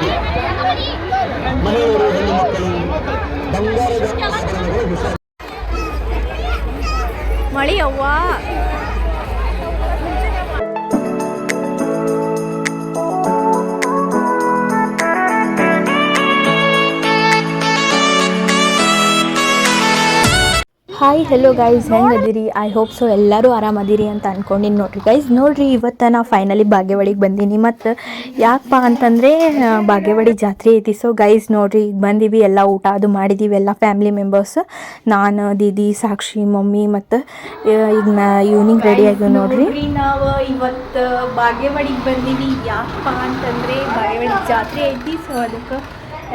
ಎಚ್ಚರಿಕೆ ಮನೆಯವರು ಹೆಣ್ಣು ಮಕ್ಕಳು ಬಂಗಾರದ ಆಭರಣಗಳು ಹಾಯ್ ಹೆಲೋ ಗೈಸ್ ಹೆಂಗೆ ಅದಿರಿ? ಐ ಹೋಪ್ ಸೊ ಎಲ್ಲರೂ ಆರಾಮದಿರಿ ಅಂತ ಅನ್ಕೊಂಡಿನಿ ನೋಡ್ರಿ. ಗೈಸ್ ನೋಡ್ರಿ ಇವತ್ತು ನಾ ಫೈನಲಿ ಬಾಗೇವಾಡಿಗೆ ಬಂದೀನಿ. ಮತ್ತು ಯಾಕಪ್ಪ ಅಂತಂದರೆ ಬಾಗೇವಾಡಿ ಜಾತ್ರೆ ಐತಿ. ಸೊ ಗೈಸ್ ನೋಡ್ರಿ ಈಗ ಬಂದೀವಿ ಎಲ್ಲ ಊಟ ಅದು ಮಾಡಿದ್ದೀವಿ ಎಲ್ಲ ಫ್ಯಾಮಿಲಿ ಮೆಂಬರ್ಸ್ ನಾನು ದೀದಿ ಸಾಕ್ಷಿ ಮಮ್ಮಿ ಮತ್ತು ಈಗ ನಾ ಈವ್ನಿಂಗ್ ರೆಡಿ ಆಗಿವಿ ನೋಡ್ರಿ. ನಾವು ಇವತ್ತು ಬಾಗೇವಾಡಿಗೆ ಬಂದೀವಿ ಯಾಕಪ್ಪ ಅಂತಂದರೆ ಬಾಗೇವಾಡಿ ಜಾತ್ರೆ ಐತಿ. ಸೊ ಅದಕ್ಕೆ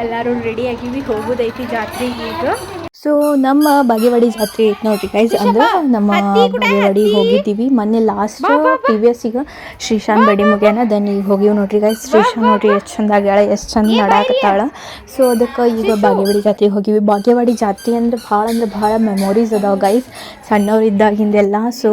ಎಲ್ಲರೂ ರೆಡಿ ಆಗಿವಿ. ಹೋಗೋದೈತಿ ಜಾತ್ರೆಗೆ ಈಗ. ಸೊ ನಮ್ಮ ಬಾಗೇವಾಡಿ ಜಾತ್ರೆ ಐತೆ ನೋಡ್ರಿ ಗೈಸ್ ಅಂದ್ರೆ ನಮ್ಮ ಬಾಗೇವಾಡಿ ಹೋಗಿದ್ದೀವಿ. ಮೊನ್ನೆ ಲಾಸ್ಟ್ ಪ್ರಿವಿಯಸ್ ಈಗ ಶ್ರೀಶಾನ್ ಬಡಿ ಮುಗ್ಯಾನ ದನ್ ಈಗ ಹೋಗಿವ್ ನೋಡ್ರಿ ಗೈಸ್ ಶ್ರೀಶಾನ್ ನೋಡ್ರಿ ಎಷ್ಟು ಚಂದ ಆಗ್ಯಾಳ ಎಷ್ಟು ಚಂದ ನಡಾಕತ್ತಾಳ. ಸೊ ಅದಕ್ಕೆ ಈಗ ಬಾಗೇವಾಡಿ ಜಾತ್ರೆಗೆ ಹೋಗಿವಿ. ಬಾಗೇವಾಡಿ ಜಾತ್ರೆ ಅಂದ್ರೆ ಭಾಳ ಅಂದ್ರೆ ಭಾಳ ಮೆಮೊರೀಸ್ ಅದಾವ ಗೈಸ್ ಸಣ್ಣವ್ರು ಇದ್ದಾಗಿಂದೆಲ್ಲ ಸೊ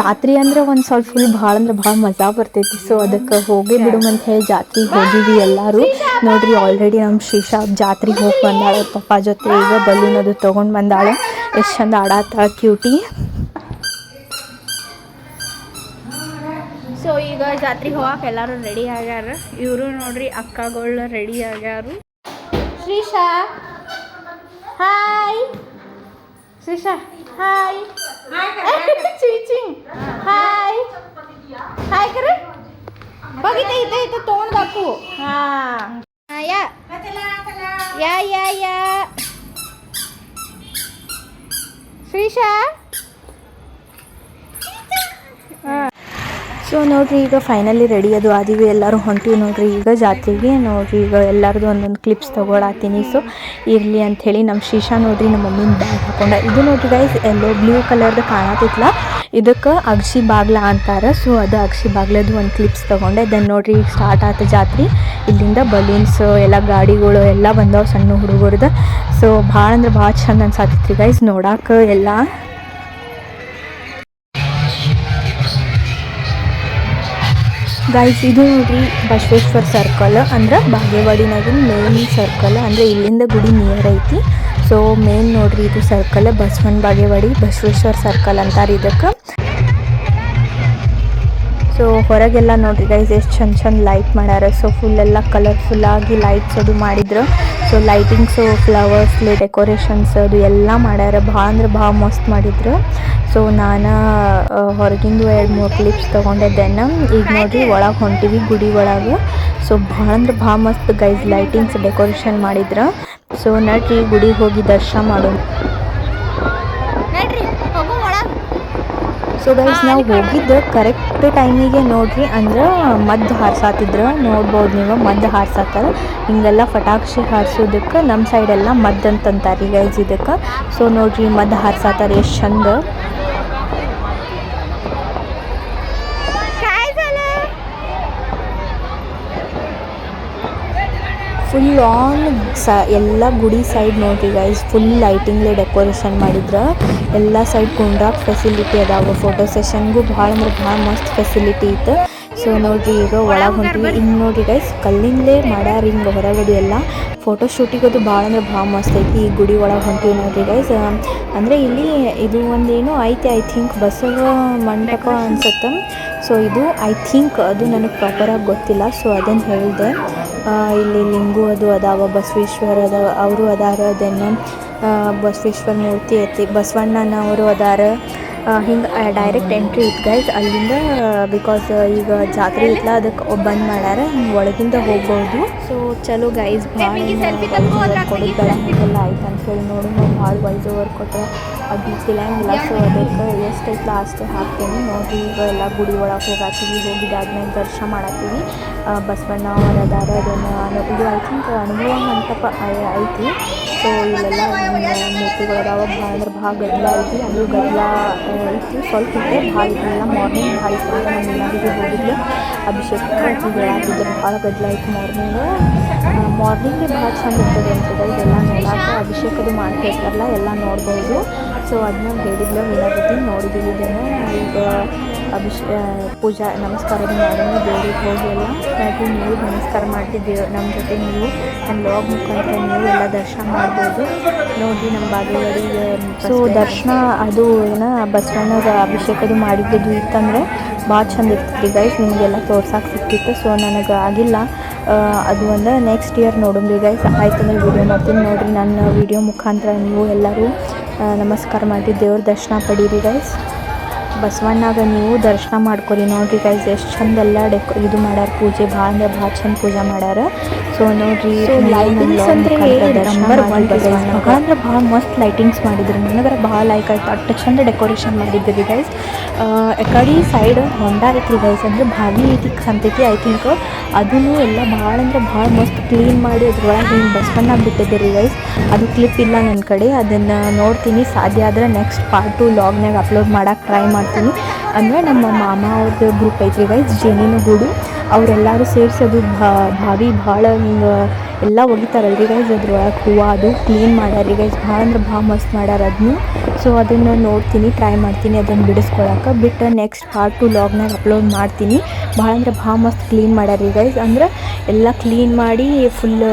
ಜಾತ್ರೆ ಅಂದ್ರೆ ಒಂದು ಸ್ವಲ್ಪ ಫುಲ್ ಭಾಳ ಅಂದ್ರೆ ಭಾಳ ಮಜಾ ಬರ್ತೈತಿ. ಸೊ ಅದಕ್ಕೆ ಹೋಗಿ ಬಿಡುಮಂತ ಹೇಳಿ ಜಾತ್ರೆಗೆ ಹೋಗಿವಿ ಎಲ್ಲರೂ. ನೋಡ್ರಿ ಆಲ್ರೆಡಿ ನಮ್ಮ ಶ್ರೀಶಾ ಜಾತ್ರೆಗೆ ಹೋಗಿ ಬಂದಾಳ ಪಪ್ಪ ಜೊತೆ ಈಗ ಬಲೂನ್ ಅದು ತೊಗೊಂಡು ಬಂದಾಳೆ. ಎಷ್ಟು ಚಂದ ಆಡಾತ ಕ್ಯೂಟಿ ಸೊ ಈಗ ಜಾತ್ರೆಗೆ ಹೋಗಕ್ಕೆ ಎಲ್ಲರೂ ರೆಡಿ ಆಗ್ಯಾರ? ಇವರು ನೋಡ್ರಿ ಅಕ್ಕಗಳು ರೆಡಿ ಆಗ್ಯಾರು. ಶ್ರೀಶಾ. ಹಾಯ್ ಶ್ರೀಶಾ ಹಾಯ್ ಚೀಚಿಂಗ್ ಹಾಯ್ ಹಾಯ್ ಕರೆ. ಬಗಿತ ಇದ್ದ ಇದ್ದ ತೊಗೊಂಡು ಬಾಕು. ಹಾಂ. ಯಾ ಯಾ ಯಾ ಯಾ. ಶ್ರೀಶಾ? ಸೊ ನೋಡ್ರಿ, ಈಗ ಫೈನಲಿ ರೆಡಿ ಅದು ಆದಿವಿ. ಎಲ್ಲರೂ ಹೊಂಟಿವಿ ನೋಡ್ರಿ ಈಗ ಜಾತ್ರೆಗೆ. ನೋಡ್ರಿ, ಈಗ ಎಲ್ಲರದು ಒಂದೊಂದು ಕ್ಲಿಪ್ಸ್ ತೊಗೊಳತ್ತೀನಿ ಸೊ ಇರಲಿ ಅಂಥೇಳಿ ನಮ್ಮ ಶೀಶಾ ನೋಡ್ರಿ ನಮ್ಮ ಮಮ್ಮಿನ ಬ್ಯಾಗ್ ಹಾಕೊಂಡ. ಇದು ನೋಡ್ರಿ ಗೈಸ್ ಎಲ್ಲೋ ಬ್ಲೂ ಕಲರ್ದು ಕಾಣತಿತ್ಲ. ಇದಕ್ಕೆ ಅಗ್ಸಿ ಬಾಗ್ಲ ಅಂತಾರ. ಸೊ ಅದು ಅಗ್ಸಿ ಬಾಗ್ಲದ್ ಒಂದು ಕ್ಲಿಪ್ಸ್ ತಗೊಂಡೆ. ದೆನ್ ನೋಡ್ರಿ, ಈಗ ಸ್ಟಾರ್ಟ್ ಆತ ಜಾತ್ರೆ. ಇಲ್ಲಿಂದ ಬಲೂನ್ಸ್ ಎಲ್ಲ ಗಾಡಿಗಳು, ಎಲ್ಲ ಬಂದವು ಸಣ್ಣ ಹುಡುಗರ್ದು. ಸೊ ಭಾಳ ಅಂದ್ರೆ ಭಾಳ ಚಂದ ಅನ್ಸಾತಿತ್ರಿ ಗೈಸ್ ನೋಡಾಕ ಎಲ್ಲ ಗೈಸ್ ಇದು ನೋಡ್ರಿ ಬಸವೇಶ್ವರ ಸರ್ಕಲ್ ಅಂದ್ರೆ ಬಾಗೇವಾಡಿನಾಗಿನ ಮೇನ್ ಸರ್ಕಲ್ ಅಂದ್ರೆ ಇಲ್ಲಿಂದ ಗುಡಿ ನಿಯರ್ ಐತಿ. ಸೊ ಮೇನ್ ನೋಡ್ರಿ, ಇದು ಸರ್ಕಲ್ ಬಸವನ ಬಾಗೇವಾಡಿ, ಬಸವೇಶ್ವರ್ ಸರ್ಕಲ್ ಅಂತಾರೆ ಇದಕ್ಕೆ. ಸೊ ಹೊರಗೆಲ್ಲ ನೋಡ್ರಿ ಗೈಸ್ ಎಷ್ಟು ಚಂದ ಚಂದ ಲೈಟ್ ಮಾಡ್ಯಾರ ಸೊ ಫುಲ್ ಎಲ್ಲ ಕಲರ್ಫುಲ್ ಆಗಿ ಲೈಟ್ಸ್ ಅದು ಮಾಡಿದ್ರು. ಸೊ ಲೈಟಿಂಗ್ಸ್ ಫ್ಲವರ್ಸ್ ಡೆಕೋರೇಷನ್ಸ್ ಅದು ಎಲ್ಲ ಮಾಡ್ಯಾರ ಭಾಳ ಅಂದ್ರೆ ಭಾಳ ಮಸ್ತ್ ಮಾಡಿದ್ರು. ಸೊ ನಾನು ಹೊರಗಿಂದು ಎರಡು ಮೂರು ಕ್ಲಿಪ್ಸ್ ತೊಗೊಂಡೆ ದೆನ್ ಈಗ ನೋಡ್ರಿ, ಒಳಗೆ ಹೊಂಟಿವಿ ಗುಡಿ ಒಳಗೆ. ಸೊ ಭಾಳ ಅಂದ್ರೆ ಭಾಳ ಮಸ್ತ್ ಗೈಸ್ ಲೈಟಿಂಗ್ಸ್ ಡೆಕೋರೇಷನ್ ಮಾಡಿದ್ರು. ಸೊ ನಡ್ರಿ ಗುಡಿಗೆ ಹೋಗಿ ದರ್ಶನ ಒಳಗೆ ಸೊ ಗೈಸ್ ನಾವು ಹೋಗಿದ್ದು ಕರೆಕ್ಟ್ ಟೈಮಿಗೆ ನೋಡ್ರಿ ಅಂದ್ರೆ ಮದ್ದು ಹಾರ್ಸಾತಿದ್ರು. ನೋಡ್ಬೋದು ನೀವು ಮದ್ದು ಹಾರ್ಸಾತಾರ. ಹಿಂಗೆಲ್ಲ ಪಟಾಕ್ಷಿ ಹಾರಿಸೋದಕ್ಕೆ ನಮ್ಮ ಸೈಡೆಲ್ಲ ಮದ್ದು ಅಂತಂತಾರೆ ಗೈಸ್ ಇದಕ್ಕೆ. ಸೊ ನೋಡ್ರಿ ಮದ್ದು ಹಾರ್ಸಾತಾರ ಎಷ್ಟು ಚಂದ. ಫುಲ್ ಆನ್ ಸ ಎಲ್ಲ ಗುಡಿ ಸೈಡ್ ನೋಡ್ರಿ ಗೈಸ್ ಫುಲ್ ಲೈಟಿಂಗ್ಲೆ ಡೆಕೋರೇಷನ್ ಮಾಡಿದ್ರ. ಎಲ್ಲ ಸೈಡ್ ಕುಂಡ್ರಾಕ್ ಫೆಸಿಲಿಟಿ ಅದಾವ. ಫೋಟೋ ಸೆಷನ್ಗೂ ಭಾಳ ಅಂದ್ರೆ ಭಾಳ ಮಸ್ತ್ ಫೆಸಿಲಿಟಿ ಇತ್ತು. ಸೊ ನೋಡ್ರಿ ಈಗ ಒಳಗೆ ಹೊಂಟಿವಿ. ಹಿಂಗೆ ನೋಡ್ರಿ ಗೈಸ್ ಕಲ್ಲಿಂದಲೇ ಮಾಡ್ಯಾರ ಹಿಂಗೆ ಹೊರಗಡೆ ಎಲ್ಲ. ಫೋಟೋ ಶೂಟಿಗದು ಭಾಳ ಅಂದ್ರೆ ಭಾಳ ಮಸ್ತ್ ಐತಿ. ಈ ಗುಡಿ ಒಳಗೆ ಹೊಂಟಿವಿ ನೋಡ್ರಿ ಗೈಸ್ ಅಂದರೆ ಇಲ್ಲಿ ಇದು ಒಂದೇನು ಐತಿ ಐ ಥಿಂಕ್ ಬಸವ ಮಂಟಪ ಅನ್ಸುತ್ತೆ. ಸೊ ಇದು ಐ ಥಿಂಕ್ ಅದು ನನಗೆ ಪ್ರಾಪರಾಗಿ ಗೊತ್ತಿಲ್ಲ. ಸೊ ಅದನ್ನು ಹೇಳಿದೆ. ಇಲ್ಲಿ ಲಿಂಗು ಅದು ಅದಾವ ಬಸವೇಶ್ವರ ಅದ ಅವರು ಅದಾರ ದೆನ್ ಬಸವೇಶ್ವರ ಮೂರ್ತಿ ಐತಿ ಬಸವಣ್ಣನವರು ಅದಾರ. ಹಿಂಗೆ ಡೈರೆಕ್ಟ್ ಎಂಟ್ರಿ ಇತ್ತು ಗೈಸ್ ಅಲ್ಲಿಂದ ಬಿಕಾಸ್ ಈಗ ಜಾತ್ರೆ ಇತ್ತಲ್ಲ ಅದಕ್ಕೆ ಬಂದ್ ಮಾಡ್ಯಾರ. ಹಿಂಗೆ ಒಳಗಿಂದ ಹೋಗ್ಬೋದು. ಸೊ ಚಲೋ ಗೈಸ್ ಭಾಳ ಕೊಡೋದು ಹಿಂಗೆಲ್ಲ ಆಯ್ತು ಅಂತೇಳಿ ನೋಡಿ ನಾವು ಭಾಳ ವೈಸ್ ಓವರ್ ಕೊಟ್ಟರೆ ಅದು ಇಲ್ಲ ಸೊ ಅದಕ್ಕೆ ಎಷ್ಟು ಐತಲ್ಲ ಅಷ್ಟೇ ಹಾಕ್ತೀನಿ. ನೋಡಿ ಈಗ ಎಲ್ಲ ಗುಡಿ ಒಳಗೆ ಹೋಗಾತೀವಿ. ಹೋಗಿದ್ದಾದ್ಮೇಲೆ ದರ್ಶನ ಮಾಡತ್ತೀವಿ ಬಸವಣ್ಣ ಅವರ ಅದಾರ ಅದನ್ನು ಇದು ಐ ಥಿಂಕ್ ಅನುಭವ ಮಂಟಪ ಐತಿ. ಸೊ, ಇಲ್ಲೆಲ್ಲ ಮೂರ್ತಿಗಳು ಅದಾವ ಭಾಳ ಅಂದ್ರೆ ಭಾಳ ಗದ್ದಲ ಐತಿ. ಅದು ಗದ್ದಲ ಇತ್ತು. ಸ್ವಲ್ಪ ಇತ್ತು, ಭಾಳ ಇದೆಲ್ಲ ಮಾರ್ನಿಂಗ್ ಭಾಳ ಇತ್ತು ನಮ್ಮ ಎಲ್ಲರಿಗೂ ಹೋಗಿದ್ದೆ ಅಭಿಷೇಕ ಹೇಳಾತಿದ್ರು ಭಾಳ ಗದ್ದಲ ಐತಿ ಮಾರ್ನಿಂಗ್ ಮಾರ್ನಿಂಗೇ ಭಾಳ ಚಂದ ಇರ್ತದೆ ಅಂತದೆ ಇದೆಲ್ಲ ನೋಡಾಕ ಅಭಿಷೇಕದು ಮಾಡ್ತಿರ್ತಾರಲ್ಲ, ಎಲ್ಲ ನೋಡ್ಬೋದು. ಸೊ, ಅದನ್ನ ಹೇಳಿದ್ಲು ಮೀನಾವತಿ ನೋಡಿದ್ದೀವಿ ಇದನ್ನು. ಈಗ ಅಭಿಷ ಪೂಜಾ, ನಮಸ್ಕಾರ ಮಾಡಿ ದೇವ್ರಿಗೆ ಹೋಗಿ ಎಲ್ಲ. ಹಾಗೆ ನೀವು ನಮಸ್ಕಾರ ಮಾಡ್ತಿದ್ದೀವಿ ನಮ್ಮ ಜೊತೆ ನೀವು. ನಮ್ಮ ಲಾಗ್ ಮುಖಾಂತರ ನೀವು ಎಲ್ಲ ದರ್ಶನ ಮಾಡ್ಬೋದು. ನೋಡಿ ನಮ್ಮ ಬಾಗೇವಾಡಿಗೆ ಸೊ ದರ್ಶನ ಅದು ಏನ ಬಸವಣ್ಣವ್ರ ಅಭಿಷೇಕದು ಮಾಡಿದ್ದು ಇತ್ತಂದರೆ ಭಾಳ ಚಂದ ಇರ್ತಿತ್ತು ಗೈಸ್ ನಿಮಗೆಲ್ಲ ತೋರ್ಸಕ್ಕೆ ಸಿಕ್ತಿತ್ತು ಸೊ ನನಗೆ ಆಗಿಲ್ಲ. ಅದು ಒಂದು ನೆಕ್ಸ್ಟ್ ಇಯರ್ ನೋಡೋಣ್ರಿ ಗೈಸ್ ಆಯ್ತಂದ್ರೆ ವಿಡಿಯೋ ಮಾಡ್ತೀನಿ. ನೋಡಿರಿ ನನ್ನ ವಿಡಿಯೋ ಮುಖಾಂತರ ನೀವು ಎಲ್ಲರೂ ನಮಸ್ಕಾರ ಮಾಡಿ ದೇವ್ರ ದರ್ಶನ ಪಡೀರಿ ಗೈಸ್ ಬಸವಣ್ಣಾಗ ನೀವು ದರ್ಶನ ಮಾಡ್ಕೊರಿ. ನೋಡ್ರಿ ಗೈಸ್ ಎಷ್ಟು ಚಂದ ಎಲ್ಲ ಡೆಕೋ ಇದು ಮಾಡ್ಯಾರ ಪೂಜೆ. ಭಾಳ ಅಂದ್ರೆ ಭಾಳ ಚಂದ ಪೂಜೆ ಮಾಡ್ಯಾರ. ಸೊ ನೋಡ್ರಿ ಲೈಟಿಂಗ್ಸ್ ಅಂದ್ರೆ ನಂಬರ್ ಒನ್ ಅಂದ್ರೆ ಭಾಳ ಮಸ್ತ್ ಲೈಟಿಂಗ್ಸ್ ಮಾಡಿದ್ರು. ನನಗರ ಭಾಳ ಲೈಕ್ ಆಯ್ತು. ಅಷ್ಟು ಚಂದ ಡೆಕೋರೇಷನ್ ಮಾಡಿದ್ರಿ ಗೈಸ್ ಕಡೆ ಸೈಡ್ ಹೊಂಡ ಐತ್ರಿ ಗೈಸ್ ಅಂದ್ರೆ ಭಾವಿ ಐತಿ ಸಂತತಿ ಐ ಥಿಂಕ್ ಅದನ್ನು ಎಲ್ಲ ಭಾಳ ಅಂದ್ರೆ ಭಾಳ ಮಸ್ತ್ ಕ್ಲೀನ್ ಮಾಡಿ ಅದ್ರೊಳಗೆ ಹಿಂಗೆ ಬಸವಣ್ಣ ಬಿಟ್ಟಿದ್ದೀರಿ ಗೈಸ್ ಅದು ಕ್ಲಿಪ್ ಇಲ್ಲ ನನ್ನ ಕಡೆ. ಅದನ್ನು ನೋಡ್ತೀನಿ. ಸಾಧ್ಯ ಆದ್ರೆ ನೆಕ್ಸ್ಟ್ ಪಾರ್ಟ್ ಟು ಲಾಗ್ನಾಗ ಅಪ್ಲೋಡ್ ಮಾಡೋಕೆ ಟ್ರೈ ಮಾಡ್ತೀನಿ. ಅಂದರೆ ನಮ್ಮ ಮಾಮ ಅವ್ರದ್ದು ಗ್ರೂಪ್ ಐತ್ರಿ ಗೈಸ್ ಜೇನಿನ ಗೂಡು ಅವರೆಲ್ಲರೂ ಸೇರಿಸಿ ಅದು ಬಾವಿ ಭಾಳ ಹಿಂಗೆ ಎಲ್ಲ ಒಗಿತಾರಲ್ರಿ ಗೈಸ್ ಅದ್ರೊಳಗೆ ಹೂವು ಅದು ಕ್ಲೀನ್ ಮಾಡ್ಯಾರಿ ಗೈಸ್ ಭಾಳ ಅಂದ್ರೆ ಭಾಳ ಮಸ್ತ್ ಮಾಡ್ಯಾರ ಅದನ್ನು ಸೊ ಅದನ್ನು ನೋಡ್ತೀನಿ ಟ್ರೈ ಮಾಡ್ತೀನಿ, ಅದನ್ನು ಬಿಡಿಸ್ಕೊಳಕ್ಕೆ ಬಿಟ್ಟು ನೆಕ್ಸ್ಟ್ ಪಾರ್ಟ್ ಟು ಲಾಗ್ನಾಗ ಅಪ್ಲೋಡ್ ಮಾಡ್ತೀನಿ. ಭಾಳ ಅಂದ್ರೆ ಭಾಳ ಮಸ್ತ್ ಕ್ಲೀನ್ ಮಾಡ್ಯಾರಿ ಗೈಸ್ ಅಂದ್ರೆ ಎಲ್ಲ ಕ್ಲೀನ್ ಮಾಡಿ ಫುಲ್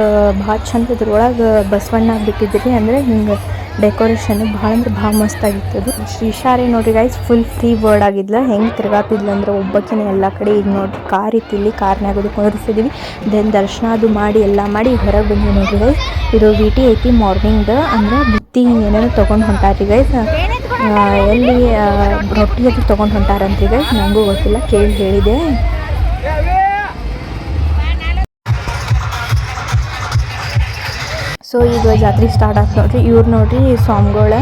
ಭಾಳ ಚಂದ ಅದ್ರೊಳಗೆ ಬಸವಣ್ಣ ಬಿಟ್ಟಿದ್ರಿ. ಅಂದರೆ ಹಿಂಗೆ ಡೆಕೋರೇಷನ್ ಭಾಳ ಅಂದ್ರೆ ಭಾಳ ಮಸ್ತ್ ಆಗಿತ್ತು ಅದು ಶ್ರೀಶಾರೆ ನೋಡ್ರಿ ಗೈಸ್ ಫುಲ್ ಫ್ರೀ ಬರ್ಡ್ ಆಗಿದ್ಲ. ಹೆಂಗೆ ತಿರ್ಗಾತಿದ್ಲ ಅಂದ್ರೆ ಒಬ್ಬಕ್ಕಿನ ಎಲ್ಲ ಕಡೆ ಈಗ ನೋಡ್ರಿ, ಕಾರ್ ಇತ್ತು ಇಲ್ಲಿ ಕಾರ್ನಾಗ ಕುಂದಿರ್ಸಿದೀವಿ ದೆನ್ ದರ್ಶನ ಅದು ಮಾಡಿ ಎಲ್ಲ ಮಾಡಿ ಹೊರಗೆ ಬಂದ್ವಿ ನೋಡ್ರಿ ಗೈಸ್ ಇದು ವಿ ಟಿ ಐತಿ ಮಾರ್ನಿಂಗ್ದ ಅಂದ್ರೆ ಬುತ್ತಿ ಹಿಂಗೆ ಏನೇನೋ ತೊಗೊಂಡು ಹೊಂಟಾರ್ರಿ ಗೈಸ್ ಎಲ್ಲಿ ರೊಟ್ಟಿ ಅದು ತೊಗೊಂಡು ಹೊಂಟಾರಂತ್ರಿ ಗೈಸ್ ನನಗೂ ಗೊತ್ತಿಲ್ಲ, ಕೇಳಿ ಹೇಳಿದೆ. ಸೊ, ಈಗ ಜಾತ್ರೆ ಸ್ಟಾರ್ಟ್ ಆಗ್ತ ನೋಡ್ರಿ. ಇವ್ರು ನೋಡ್ರಿ ಸ್ವಾಮಿಗಳ,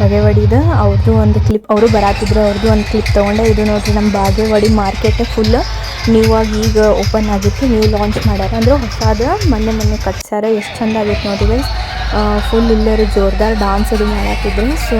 ಬಗೆವಡಿದ. ಅವ್ರದ್ದು ಒಂದು ಕ್ಲಿಪ್ ಅವರು ಬರಾತಿದ್ರು ಅವ್ರದ್ದು ಒಂದು ಕ್ಲಿಪ್ ತೊಗೊಂಡೆ. ಇದು ನೋಡ್ರಿ ನಮ್ಮ ಬಾಗೇವಾಡಿ ಮಾರ್ಕೆಟ್ ಫುಲ್ ನೀವಾಗಿ ಈಗ ಓಪನ್ ಆಗಿತ್ತು. ನೀವು ಲಾಂಚ್ ಮಾಡ್ಯಾರ. ಅಂದ್ರೆ ಹೊಸಾದ ಮೊನ್ನೆ ಮೊನ್ನೆ ಕಟ್ಸ್ಯಾರ. ಎಷ್ಟು ಚಂದ ಆಗಿತ್ತು ನೋಡ್ರಿ ಗೈಸ್ ಫುಲ್ ಇಲ್ಲರೂ ಜೋರ್ದಾರ್ ಡಾನ್ಸ್ ಅದು ಮಾಡಾತಿದ್ರು ಸೊ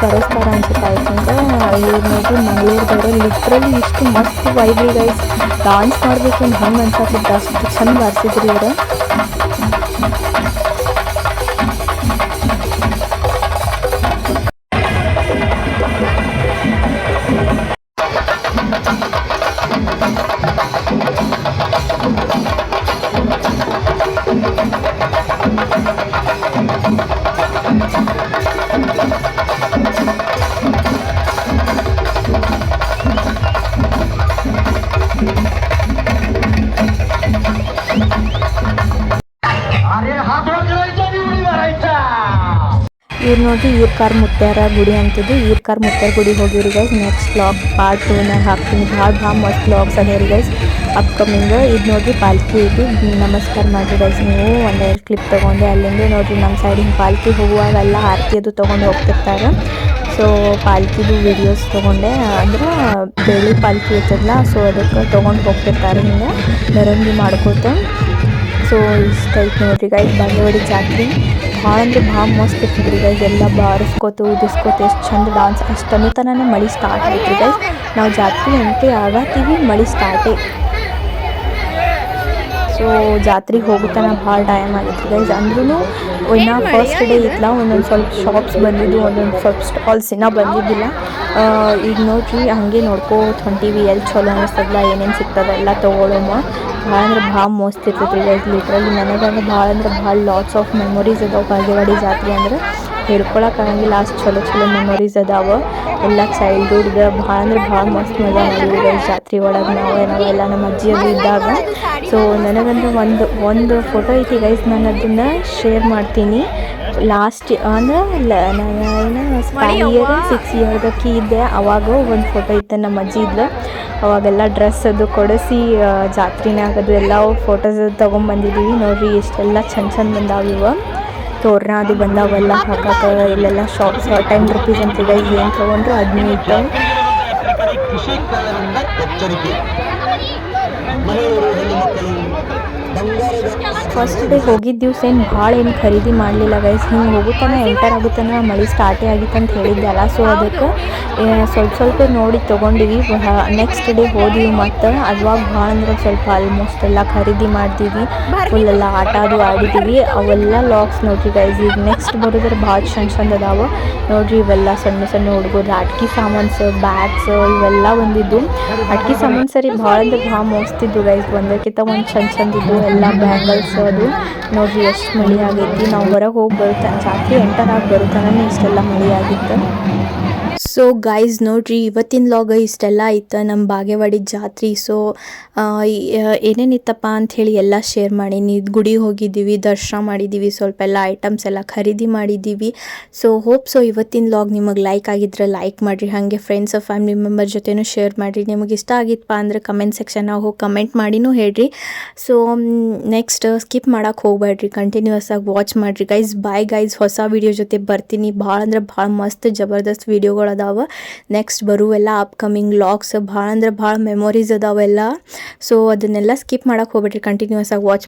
ಕರೆಸ್ತಾರ ಅನ್ಸುತ್ತೆ. ಐ ಥಿಂಕ್ ಇವ್ರು ನೋಡ್ರಿ ಮಂಗಳೂರದವ್ರು ಲಿಟ್ರಲಿ ಇಷ್ಟು ಮಸ್ತ್ ವೈಬ್ರಿ ಗೈಸ್ ಡಾನ್ಸ್ ಮಾಡಬೇಕು ಅಂತ ಹಂಗೆ ಅನ್ಸತ್ತಿತ್ತು ಅಷ್ಟು ಚಂದ ಬರ್ಸಿದ್ರು ಇವರು ಇವ್ರು ನೋಡ್ರಿ ಈರ್ಕಾರ್ ಮುತ್ಯಾರ ಗುಡಿ ಅಂತದ್ದು ಈರ್ಕಾರ್ ಮುತ್ಯಾರ ಗುಡಿ ಹೋಗಿರಿ ಗೈಸ್ ನೆಕ್ಸ್ಟ್ ಬ್ಲಾಗ್ ಪಾರ್ಟ್ ಟೂನಾಗ ಹಾಕ್ತೀನಿ. ಭಾಳ ಭಾಳ ಮಸ್ತ್ ಬ್ಲಾಗ್ಸ್ ಅದಾವ್ರಿ ಗೈಸ್ ಅಪ್ಕಮಿಂಗ್ ಇದು ನೋಡ್ರಿ ಪಾಲ್ಕಿ ಇದು. ನಮಸ್ಕಾರ ಮಾಡಿರಿ ಗೈಸ್ ನೀವು. ಒಂದೆರಡು ಕ್ಲಿಪ್ ತೊಗೊಂಡೆ. ಅಲ್ಲಿಂದ ನೋಡ್ರಿ ನಮ್ಮ ಸೈಡ್ ಹಿಂಗೆ ಪಾಲ್ಕಿ ಹೋಗುವಾಗ ಎಲ್ಲ ಆರತಿ ಅದು ತೊಗೊಂಡು ಹೋಗ್ತಿರ್ತಾರೆ. ಸೊ ಪಾಲ್ಕಿದು ವಿಡಿಯೋಸ್ ತೊಗೊಂಡೆ. ಅಂದ್ರೆ ಬೆಳಿ ಪಾಲ್ಕಿ ಇರ್ತದಲ್ಲ ಸೊ ಅದಕ್ಕೆ ತೊಗೊಂಡು ಹೋಗ್ತಿರ್ತಾರೆ ಹಿಂಗೆ. ಮೆರವಣಿಗೆ ಮಾಡ್ಕೋತ. ಸೊ ಇಷ್ಟ ಐತೆ ನೋಡ್ರಿ ಗೈಸ್ ಬಾಗೇವಾಡಿ ಜಾತ್ರೆ. ಭಾಳ ಅಂದ್ರೆ ಭಾಳ ಮಸ್ತ್ ಇರ್ತದ್ರಿ ಗೈಸ್ ಎಲ್ಲ ಬಾರಿಸ್ಕೋತ, ಉದಿಸ್ಕೋತ, ಎಷ್ಟು ಚಂದ ಡಾನ್ಸ್ ಅಷ್ಟನ್ನು ತನಕ ಮಳೆ ಸ್ಟಾರ್ಟ್ ಆಯ್ತು ಗೈಸ್ ನಾವು ಜಾತ್ರೆ ಎಂಟ್ರಿ ಆಗತ್ತೀವಿ, ಮಳೆ ಸ್ಟಾರ್ಟೇ ಸೊ ಜಾತ್ರೆಗೆ ಹೋಗುತ್ತಾನ ಭಾಳ ಟೈಮ್ ಆಗಿತ್ತು. ಗೈಸ್ ಅಂದ್ರೂ ಇನ್ನು ಫಸ್ಟ್ ಡೇ ಇತ್ತಲ್ಲ ಒಂದೊಂದು ಸ್ವಲ್ಪ ಶಾಪ್ಸ್ ಬಂದಿದ್ದು ಒಂದೊಂದು ಸ್ವಲ್ಪ ಸ್ಟಾಲ್ಸ್ ಇನ್ನೂ ಬಂದಿದ್ದಿಲ್ಲ. ಈಗ ನೋಡ್ರಿ ಹಾಗೆ ನೋಡ್ಕೋತ ಹೊಂಟೀವಿ ಎಲ್ಲಿ ಚಲೋ ಅನಿಸ್ತದಲ್ಲ ಏನೇನು ಸಿಗ್ತದೆ ಎಲ್ಲ ತೊಗೊಳೋಮ. ಭಾಳ ಅಂದ್ರೆ ಭಾಳ ಮೋಸ್ತ್ ಇರ್ತೈತ್ರಿ ಗೈಸ್ ಲಿಟ್ರಲಿ ನನಗಂದ್ರೆ ಭಾಳ ಅಂದ್ರೆ ಭಾಳ ಲಾಟ್ಸ್ ಆಫ್ ಮೆಮೊರೀಸ್ ಅದಾವೆ ಬಾಗೇವಾಡಿ ಜಾತ್ರೆ ಅಂದ್ರೆ. ಹೇಳ್ಕೊಳಕ್ಕೆ ಆಗಂಗಿಲ್ಲ ಅಷ್ಟು ಚಲೋ ಚಲೋ ಮೆಮೊರೀಸ್ ಅದಾವ. ಎಲ್ಲ ಚೈಲ್ಡ್ಹುಡ್ಗೆ ಭಾಳ ಅಂದ್ರೆ ಭಾಳ ಮಸ್ತ್ ಮಜಾ ಮಾಡಿದ್ವಿ ಜಾತ್ರೆ ಒಳಗೆ ನಾವು ನಾವೆಲ್ಲ ನಮ್ಮ ಅಜ್ಜಿ ಅದು ಇದ್ದಾಗ. ಸೊ ನನಗಂದ್ರೆ ಒಂದು ಒಂದು ಫೋಟೋ ಐತಿ ಗೈಸ್ ನಾನು ಅದನ್ನು ಶೇರ್ ಮಾಡ್ತೀನಿ. ಲಾಸ್ಟ್ ಅಂದ್ರೆ ಫೈವ್ ಇಯರ್ ಸಿಕ್ಸ್ ಇಯರ್ದಕ್ಕಿ ಇದ್ದೆ ಅವಾಗ ಒಂದು ಫೋಟೋ ಇತ್ತು ನಮ್ಮ ಅಜ್ಜಿ ಇದ್ಲು. ಅವಾಗೆಲ್ಲ ಡ್ರೆಸ್ ಅದು ಕೊಡಿಸಿ ಜಾತ್ರೆನಾಗ ಅದು ಎಲ್ಲ ಫೋಟೋಸ್ ತೊಗೊಂಬಂದಿದ್ದೀವಿ ನೋಡ್ರಿ ಎಷ್ಟೆಲ್ಲ ಚಂದ ಚಂದ ಬಂದಾವ ಇವ. ತೋರಣ ಅದು ಬಂದಾವೆಲ್ಲ ಹಾಕಕ್ಕೆ ಇಲ್ಲೆಲ್ಲ ಶಾಪ್ಸ್ ಟೆನ್ ರುಪೀಸ್ ಅಂತಿದೆ ಏನು ತೊಗೊಂಡ್ರು ಹದಿನೈದು ಮಹಿಳೆಯರು ಹೆಣ್ಣು ಮಕ್ಕಳು ಬಂಗಾರದ ಫಸ್ಟ್ ಡೇ ಹೋಗಿದ್ದ ದಿವಸ ಏನು ಭಾಳ ಏನು ಖರೀದಿ ಮಾಡಲಿಲ್ಲ ಗೈಸ್ ಹಿಂಗೆ ಹೋಗುತ್ತಾನೆ, ಎಂಟರ್ ಆಗುತ್ತಾನೆ, ಮಳೆ ಸ್ಟಾರ್ಟೇ ಆಗಿತ್ತು ಅಂತ ಹೇಳಿದ್ದೆಲ್ಲ ಸೊ ಅದಕ್ಕೆ ಸ್ವಲ್ಪ ಸ್ವಲ್ಪ ನೋಡಿ ತೊಗೊಂಡಿವಿ. ನೆಕ್ಸ್ಟ್ ಡೇ ಹೋದಿವಿ ಮತ್ತು ಅದ್ವಾಗ ಭಾಳ ಅಂದ್ರೆ ಸ್ವಲ್ಪ ಆಲ್ಮೋಸ್ಟ್ ಎಲ್ಲ ಖರೀದಿ ಮಾಡ್ತೀವಿ ಫುಲ್ ಎಲ್ಲ ಆಟ ಅದು ಆಡಿದ್ದೀವಿ ಅವೆಲ್ಲ ಲಾಕ್ಸ್ ನೋಡ್ರಿ ಗೈಸ್ ಈಗ ನೆಕ್ಸ್ಟ್ ಬರೋದ್ರೆ ಭಾಳ ಚಂದ ಚಂದ ಅದಾವ. ನೋಡ್ರಿ ಇವೆಲ್ಲ ಸಣ್ಣ ಸಣ್ಣ ಹುಡುಗರು, ಅಟ್ಕಿ ಸಾಮಾನ್ಸ್ ಬ್ಯಾಗ್ಸ್ ಇವೆಲ್ಲ ಬಂದಿದ್ದು ಅಟ್ಕಿ ಸಾಮಾನು ಸರಿ ಭಾಳ ಅಂದ್ರೆ ಭಾಳ ಮೋಸ್ತಿದ್ದು ಗೈಸ್ ಒಂದಕ್ಕಿಂತ ಒಂದು ಚಂದ ಚಂದ ಇದ್ದು ಎಲ್ಲ ಬ್ಯಾಂಗಲ್ಸ್ ಅದು. ನೋಡ್ರಿ ಎಷ್ಟು ಮಳೆ ಆಗೈತಿ, ನಾವು ಹೊರಗೆ ಹೋಗಿ ಬರುತ್ತೆ ಜಾತ್ರೆ ಎಂಟರ್ ಆಗಿ ಬರುತ್ತಾನೆ, ಇಷ್ಟೆಲ್ಲ ಮಳೆ ಆಗಿತ್ತು. ಸೊ ಗೈಸ್ ನೋಡ್ರಿ, ಇವತ್ತಿನ ಲಾಗ ಇಷ್ಟೆಲ್ಲ ಐತೆ ನಮ್ಮ ಬಾಗೇವಾಡಿ ಜಾತ್ರೆ. ಸೊ ಏನೇನಿತ್ತಪ್ಪ ಅಂಥೇಳಿ ಎಲ್ಲ ಶೇರ್ ಮಾಡೀನಿ ಗುಡಿಗೆ ಹೋಗಿದ್ದೀವಿ, ದರ್ಶನ ಮಾಡಿದ್ದೀವಿ, ಸ್ವಲ್ಪ ಎಲ್ಲ ಐಟಮ್ಸ್ ಎಲ್ಲ ಖರೀದಿ ಮಾಡಿದ್ದೀವಿ. ಸೊ ಹೋಪ್ ಸೊ ಇವತ್ತಿನ ಲಾಗ್ ನಿಮಗೆ ಲೈಕ್ ಆಗಿದ್ರೆ ಲೈಕ್ ಮಾಡಿರಿ. ಹಾಗೆ ಫ್ರೆಂಡ್ಸ್ ಫ್ಯಾಮಿಲಿ ಮೆಂಬರ್ ಜೊತೆನೂ ಶೇರ್ ಮಾಡಿರಿ. ನಿಮಗೆ ಇಷ್ಟ ಆಗಿತ್ತಪ್ಪ ಅಂದರೆ ಕಮೆಂಟ್ ಸೆಕ್ಷನ್ನಾಗ ಹೋಗಿ ಕಮೆಂಟ್ ಮಾಡಿನೂ ಹೇಳ್ರಿ. ಸೊ ನೆಕ್ಸ್ಟ್ ಸ್ಕಿಪ್ ಮಾಡೋಕೆ ಹೋಗ್ಬೇಡ್ರಿ ಕಂಟಿನ್ಯೂಸ್ ಆಗಿ ವಾಚ್ ಮಾಡಿರಿ. ಗೈಸ್ ಬಾಯ್ ಗೈಸ್ ಹೊಸ ವಿಡಿಯೋ ಜೊತೆ ಬರ್ತೀನಿ. ಭಾಳ ಅಂದ್ರೆ ಭಾಳ ಮಸ್ತ್, ಜಬರ್ದಸ್ತ್ ವಿಡಿಯೋಗಳು ಅದಾವ ನೆಕ್ಸ್ಟ್ ಬರುವೆಲ್ಲ ಅಪ್ಕಮಿಂಗ್ ಲಾಗ್ಸ್ ಭಾಳ ಅಂದ್ರೆ ಭಾಳ ಮೆಮೊರೀಸ್ ಅದಾವೆಲ್ಲ. ಸೊ ಅದನ್ನೆಲ್ಲ ಸ್ಕಿಪ್ ಮಾಡೋಕೆ ಹೋಗ್ಬಿಟ್ರಿ ಕಂಟಿನ್ಯೂಸ್ ಆಗಿ ವಾಚ್